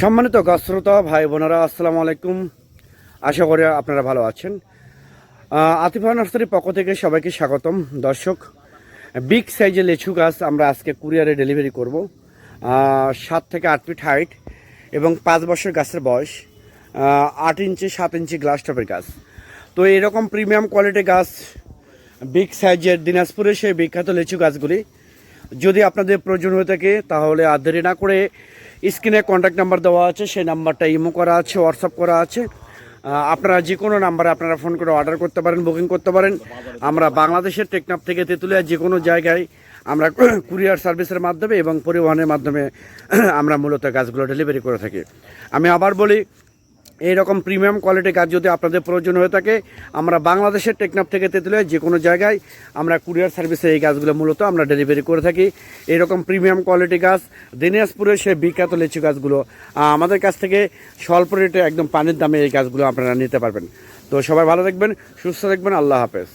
সম্মানিত গাছশ্রোতা ভাই বোনেরা, আসসালামু আলাইকুম। আশা করি আপনারা ভালো আছেন। আতিফা নার্সারির পক্ষ থেকে সবাইকে স্বাগতম। দর্শক বিগ সাইজের লেচু গাছ আমরা আজকে কুরিয়ারে ডেলিভারি করব। সাত থেকে আট ফিট হাইট এবং পাঁচ বছর গাছের বয়স। আট ইঞ্চি, সাত ইঞ্চি গ্লাস টপের গাছ। তো এরকম প্রিমিয়াম কোয়ালিটির গাছ বিগ সাইজের দিনাজপুরের সেই বিখ্যাত লিচু গাছগুলি যদি আপনাদের প্রয়োজন হয়ে থাকে, তাহলে আর দেরি না করে স্ক্রিনে কন্ট্যাক্ট নাম্বার দেওয়া আছে, সেই নাম্বারটা ইমো করা আছে হোয়াটসঅ্যাপ করা আছে। আপনারা যে কোনো নাম্বারে আপনারা ফোন করে অর্ডার করতে পারেন বুকিং করতে পারেন। আমরা বাংলাদেশের টেকনাফ থেকে তেঁতুলিয়া যে কোনো জায়গায় আমরা কুরিয়ার সার্ভিসের মাধ্যমে এবং পরিবহনের মাধ্যমে আমরা মূলত গাছগুলো ডেলিভারি করে থাকি। আমি আবার বলি এইরকম প্রিমিয়াম কোয়ালিটির গাছ যদি আপনাদের প্রয়োজন হয়ে থাকে, আমরা বাংলাদেশের টেকনাফ থেকে তেঁতুলিয়া যে কোনো জায়গায় আমরা কুরিয়ার সার্ভিসে এই গাছগুলো মূলত আমরা ডেলিভারি করে থাকি। এরকম প্রিমিয়াম কোয়ালিটি গাছ, দিনাজপুরের সে বিখ্যাত লিচু গাছগুলো আমাদের কাছ থেকে স্বল্প রেটে একদম পানির দামে এই গাছগুলো আপনারা নিতে পারবেন। তো সবাই ভালো দেখবেন সুস্থ দেখবেন আল্লাহ হাফেজ।